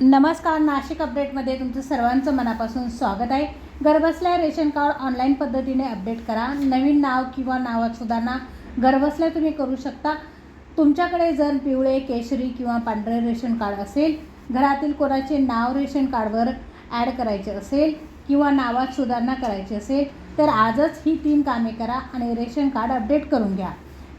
नमस्कार नाशिक अपडेटमध्ये तुमचं सर्वांचं मनापासून स्वागत आहे. घरबसल्या रेशन कार्ड ऑनलाईन पद्धतीने अपडेट करा. नवीन नाव किंवा नावात सुधारणा घरबसल्या तुम्ही करू शकता. तुमच्याकडे जर पिवळे केशरी किंवा पांढरे रेशन कार्ड असेल घरातील कोणाचे नाव रेशन कार्डवर ॲड करायचे असेल किंवा नावात सुधारणा करायची असेल तर आजच ही तीन कामे करा आणि रेशन कार्ड अपडेट करून घ्या.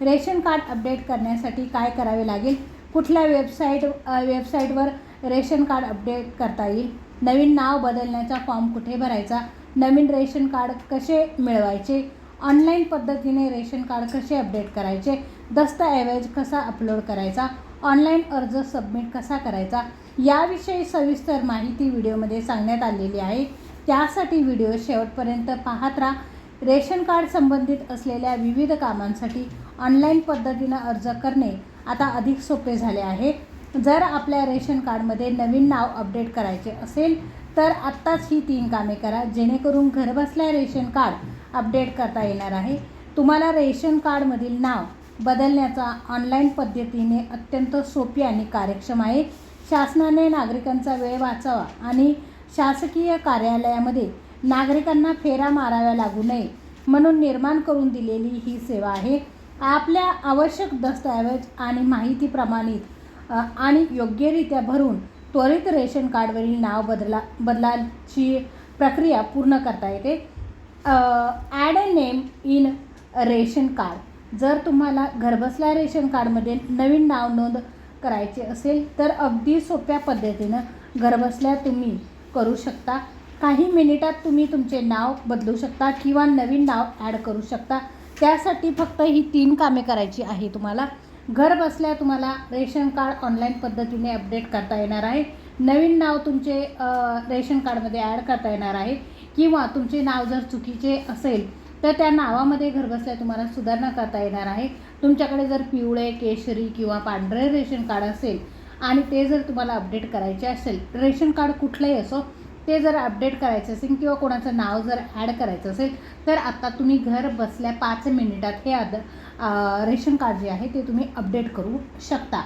रेशन कार्ड अपडेट करण्यासाठी काय करावे लागेल? कुठल्या वेबसाईट वेबसाईटवर रेशन कार्ड अपडेट करता येईल. नवीन नाव बदलण्याचा फॉर्म कुठे भरायचा? नवीन रेशन कार्ड कसे मिळवायचे? ऑनलाईन पद्धतीने रेशन कार्ड कसे अपडेट करायचे? दस्तऐवज कसा अपलोड करायचा? ऑनलाईन अर्ज सबमिट कसा करायचा? याविषयी सविस्तर माहिती व्हिडिओमध्ये सांगण्यात आलेली आहे. त्यासाठी व्हिडिओ शेवटपर्यंत पाहत राहा. रेशन कार्ड संबंधित असलेल्या विविध कामांसाठी ऑनलाईन पद्धतीनं अर्ज करणे आता अधिक सोपे झाले आहे. जर आपल्या रेशन कार्डमध्ये नवीन नाव अपडेट करायचे असेल तर आत्ताच ही तीन कामे करा जेणेकरून घरबसल्या रेशन कार्ड अपडेट करता येणार आहे. तुम्हाला रेशन कार्डमधील नाव बदलण्याचा ऑनलाईन पद्धतीने अत्यंत सोपी आणि कार्यक्षम आहे. शासनाने नागरिकांचा वेळ वाचावा आणि शासकीय कार्यालयामध्ये नागरिकांना फेरा माराव्या लागू नये म्हणून निर्माण करून दिलेली ही सेवा आहे. आपल्या आवश्यक दस्तऐवज आणि माहिती प्रमाणित आणि योग्यरित्या भरून त्वरित रेशन कार्डवरील नाव बदला बदलाची प्रक्रिया पूर्ण करता येते. Add a name in ration card. जर तुम्हाला घरबसल्या रेशन कार्डमध्ये नवीन नाव नोंद करायचे असेल तर अगदी सोप्या पद्धतीनं घरबसल्या तुम्ही करू शकता. काही मिनिटात तुम्ही तुमचे नाव बदलू शकता किंवा नवीन नाव ॲड करू शकता. त्यासाठी फक्त ही तीन कामे करायची आहे तुम्हाला. घर बसल्या तुम्हाला रेशन कार्ड ऑनलाईन पद्धतीने अपडेट करता येणार आहे. नवीन नाव तुमचे रेशन कार्डमध्ये ॲड करता येणार आहे. किंवा तुमचे नाव जर चुकीचे असेल तर त्या नावामध्ये घरबसल्या तुम्हाला सुधारणा करता येणार आहे. तुमच्याकडे जर पिवळे केशरी किंवा पांढरे रेशन कार्ड असेल आणि ते जर तुम्हाला अपडेट करायचे असेल रेशन कार्ड कुठलंही असो ते जर अपडेट करायचं असेल किंवा कोणाचं नाव जर ॲड करायचं असेल तर आत्ता तुम्ही घर बसल्या पाच मिनिटात हे आद रेशन कार्ड जे आहे ते तुम्ही अपडेट करू शकता.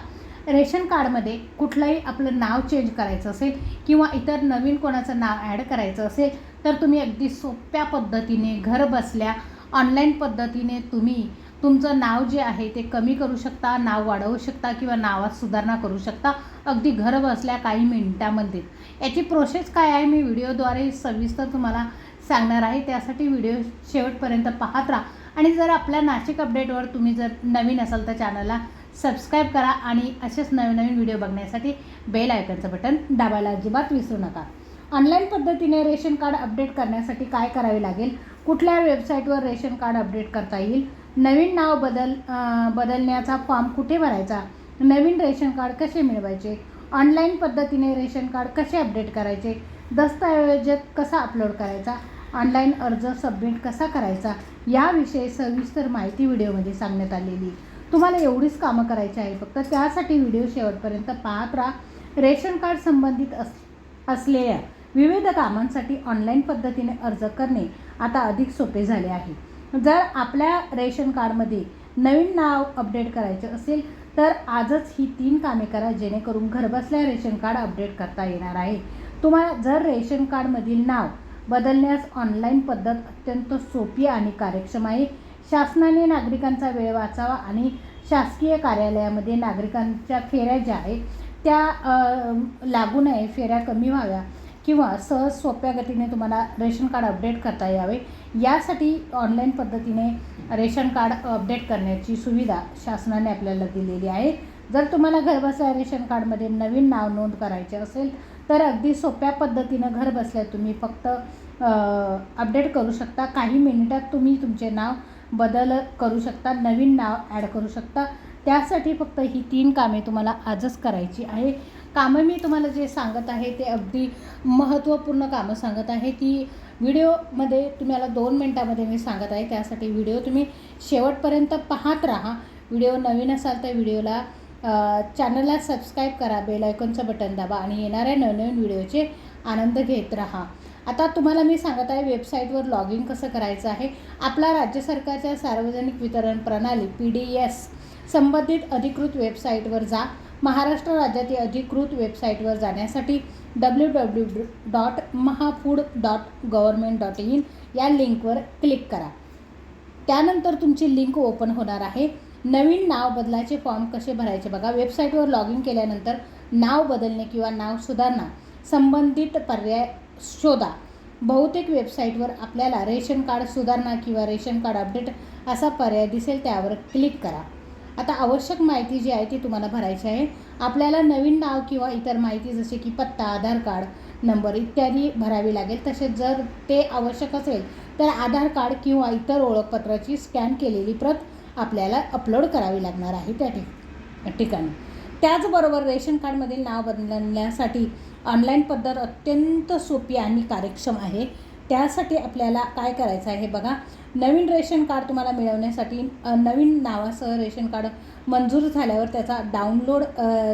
रेशन कार्डमध्ये कुठलंही आपलं नाव चेंज करायचं असेल किंवा इतर नवीन कोणाचं नाव ॲड करायचं असेल तर तुम्ही अगदी सोप्या पद्धतीने घर बसल्या ऑनलाईन पद्धतीने तुम्ही तुमचं नाव जे आहे ते कमी करू शकता नाव वाढवू शकता किंवा नावात सुधारणा करू शकता. अगदी घर बसल्या काही मिनिटामध्ये. याची प्रोसेस काय आहे मी व्हिडिओद्वारे सविस्तर तुम्हाला सांगणार आहे. त्यासाठी व्हिडिओ शेवटपर्यंत पाहत राहा. आणि जर आपल्या नाशिक अपडेटवर तुम्ही जर नवीन असाल तर चॅनलला सबस्क्राईब करा आणि असेच नवीन नवीन व्हिडिओ बघण्यासाठी बेल आयकनचं बटन दाबायला अजिबात विसरू नका. ऑनलाईन पद्धतीने रेशन कार्ड अपडेट करण्यासाठी काय करावे लागेल? कुठल्या वेबसाईटवर रेशन कार्ड अपडेट करता येईल? नवीन नाव बदल बदलण्याचा फॉर्म कुठे भरायचा? नवीन रेशन कार्ड कसे मिळवायचे? ऑनलाईन पद्धतीने रेशन कार्ड कसे अपडेट करायचे? दस्तऐवजात कसा अपलोड करायचा? ऑनलाईन अर्ज सबमिट कसा करायचा? याविषयी सविस्तर माहिती व्हिडिओमध्ये सांगण्यात आलेली. तुम्हाला एवढीच कामं करायची आहे फक्त त्यासाठी व्हिडिओ शेवटपर्यंत पाहत राहा. रेशन कार्ड संबंधित अस असलेल्या विविध कामांसाठी ऑनलाईन पद्धतीने अर्ज करणे आता अधिक सोपे झाले आहे. जर आपल्या रेशन कार्डमध्ये नवीन नाव अपडेट करायचे असेल तर आजच ही तीन कामे करा जेणेकरून घरबसल्या रेशन कार्ड अपडेट करता येणार आहे. तुम्हाला जर रेशन कार्डमधील नाव बदलण्यास ऑनलाईन पद्धत अत्यंत सोपी आणि कार्यक्षम आहे शासनाने नागरिकांचा वेळ वाचावा आणि शासकीय कार्यालयामध्ये नागरिकांच्या फेऱ्या ज्या आहेत त्या लागू नये फेऱ्या कमी व्हाव्या. किंवा सहज सोप्या गतीने तुम्हाला रेशन कार्ड अपडेट करता यावे. यासाठी ऑनलाईन पद्धतीने रेशन कार्ड अपडेट करण्याची सुविधा शासनाने आपल्याला दिलेली आहे. जर तुम्हाला घरबसल्या रेशन कार्डमध्ये नवीन नाव नोंद करायचे असेल तर अगदी सोप्या पद्धतीनं घर बसल्या तुम्ही फक्त अपडेट करू शकता. काही मिनिटात तुम्ही तुमचे नाव बदल करू शकता नवीन नाव ॲड करू शकता. त्यासाठी फक्त ही तीन कामे तुम्हाला आजच करायची आहे. कामं मी तुम्हाला जे सांगत आहे ते अगदी महत्त्वपूर्ण कामं सांगत आहे ती व्हिडिओमध्ये तुम्हाला दोन मिनटामध्ये मी सांगत आहे त्यासाठी व्हिडिओ तुम्ही शेवटपर्यंत पाहत राहा. व्हिडिओ नवीन असाल तर व्हिडिओला चॅनलला सबस्क्राईब करा बेल आयकॉनचं बटन दाबा आणि येणाऱ्या नवनवीन व्हिडिओचे आनंद घेत राहा. आता तुम्हाला मी सांगत आहे वेबसाईटवर लॉग इन कसं करायचं आहे. आपला राज्य सरकारच्या सार्वजनिक वितरण प्रणाली पी डी एस संबंधित अधिकृत वेबसाईटवर जा. महाराष्ट्र राज्यातील अधिकृत वेबसाईटवर जाण्यासाठी W W dot Mahafood dot government dot in या लिंकवर क्लिक करा. त्यानंतर तुमची लिंक ओपन होणार आहे. नवीन नाव बदलाचे फॉर्म कसे भरायचे बघा. वेबसाईटवर लॉग इन केल्यानंतर नाव बदलणे किंवा नाव सुधारणा संबंधित पर्याय शोधा. बहुतेक वेबसाईटवर आपल्याला रेशन कार्ड सुधारणा किंवा रेशन कार्ड अपडेट असा पर्याय दिसेल त्यावर क्लिक करा. आता आवश्यक माहिती जी आहे ती तुम्हाला भरायची आहे. आपल्याला नवीन नाव किंवा इतर माहिती जसे की पत्ता आधार कार्ड नंबर इत्यादी भरावी लागेल. तसेच जर ते आवश्यक असेल तर आधार कार्ड किंवा इतर ओळखपत्राची स्कॅन केलेली प्रत आपल्याला अपलोड करावी लागणार आहे त्या ठिक ठिकाणी. त्याचबरोबर रेशन कार्डमधील नाव बदलण्यासाठी ऑनलाईन पद्धत अत्यंत सोपी आणि कार्यक्षम आहे. त्यासाठी आपल्याला काय करायचं आहे बघा. नवीन रेशन कार्ड तुम्हाला मिळवण्यासाठी नवीन नावासह रेशन कार्ड मंजूर झाल्यावर त्याचा डाउनलोड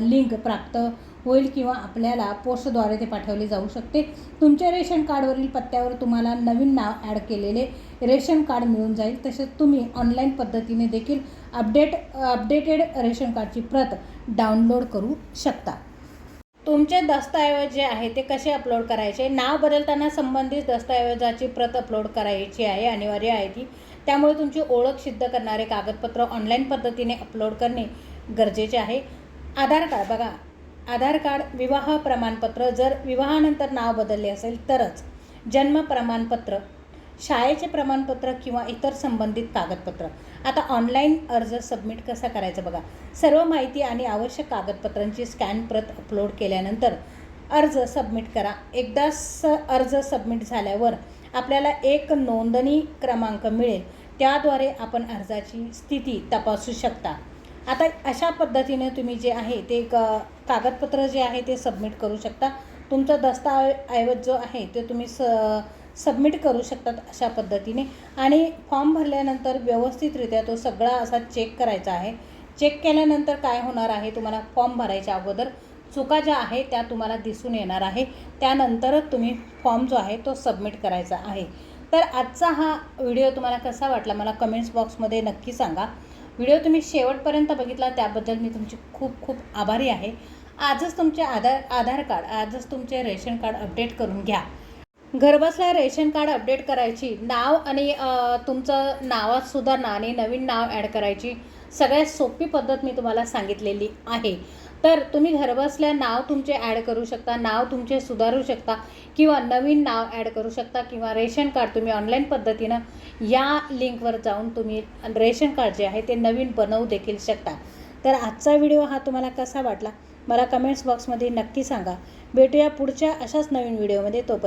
लिंक प्राप्त होईल किंवा आपल्याला पोस्टद्वारे ते पाठवले जाऊ शकते. तुमच्या रेशन कार्डवरील पत्त्यावर तुम्हाला नवीन नाव ॲड केलेले रेशन कार्ड मिळून जाईल. तसेच तुम्ही ऑनलाईन पद्धतीने देखील अपडेट अपडेटेड रेशन कार्डची प्रत डाउनलोड करू शकता. तुमचे दस्तऐवज जे आहे ते कसे अपलोड करायचे? नाव बदलताना संबंधित दस्तऐवजाची प्रत अपलोड करायची आहे अनिवार्य आहे ती. त्यामुळे तुमची ओळख सिद्ध करणारे कागदपत्र ऑनलाईन पद्धतीने अपलोड करणे गरजेचे आहे. आधार कार्ड बघा. आधार कार्ड विवाह प्रमाणपत्र जर विवाहानंतर नाव बदलले असेल तरच. जन्म प्रमाणपत्र. शाळेचे प्रमाणपत्र किंवा इतर संबंधित कागदपत्र. आता ऑनलाईन अर्ज सबमिट कसा करायचा बघा. सर्व माहिती आणि आवश्यक कागदपत्रांची स्कॅन प्रत अपलोड केल्यानंतर अर्ज सबमिट करा. एकदा स अर्ज सबमिट झाल्यावर आपल्याला एक नोंदणी क्रमांक मिळेल. त्याद्वारे आपण अर्जाची स्थिती तपासू शकता. आता अशा पद्धतीने तुम्ही जे आहे ते क कागदपत्र जे आहे ते सबमिट करू शकता. तुमचा दस्ताऐवज जो आहे ते तुम्ही स सबमिट करू शकतात अशा पद्धतीने. आणि फॉर्म भरल्यानंतर व्यवस्थितरित्या तो सगळा असा चेक करायचा आहे. चेक केल्यानंतर काय होणार आहे तुम्हाला फॉर्म भरायच्या अगोदर चुका ज्या आहे त्या तुम्हाला दिसून येणार आहे. त्यानंतरच तुम्ही फॉर्म जो आहे तो सबमिट करायचा आहे. तर आजचा हा व्हिडिओ तुम्हाला कसा वाटला मला कमेंट्स बॉक्समध्ये नक्की सांगा. व्हिडिओ तुम्ही शेवटपर्यंत बघितला त्याबद्दल मी तुमची खूप खूप आभारी आहे. आजच तुमचे आधार आधार कार्ड आजच तुमचे रेशन कार्ड अपडेट करून घ्या. घरबसल्या रेशन कार्ड अपडेट करायची नाव आणि तुमचं नावात सुधारणा आणि नवीन नाव ॲड करायची सगळ्यात सोपी पद्धत मी तुम्हाला सांगितलेली आहे. तर तुम्ही घरबसल्या नाव तुमचे ॲड करू शकता नाव तुमचे सुधारू शकता किंवा नवीन नाव ॲड करू शकता किंवा रेशन कार्ड तुम्ही ऑनलाईन पद्धतीनं या लिंकवर जाऊन तुम्ही रेशन कार्ड जे आहे ते नवीन बनवू देखील शकता. तर आजचा व्हिडिओ हा तुम्हाला कसा वाटला? मला कमेंट्स बॉक्समध्ये नक्की सांगा. भेटूया पुढच्या अशाच नवीन व्हिडिओमध्ये. तो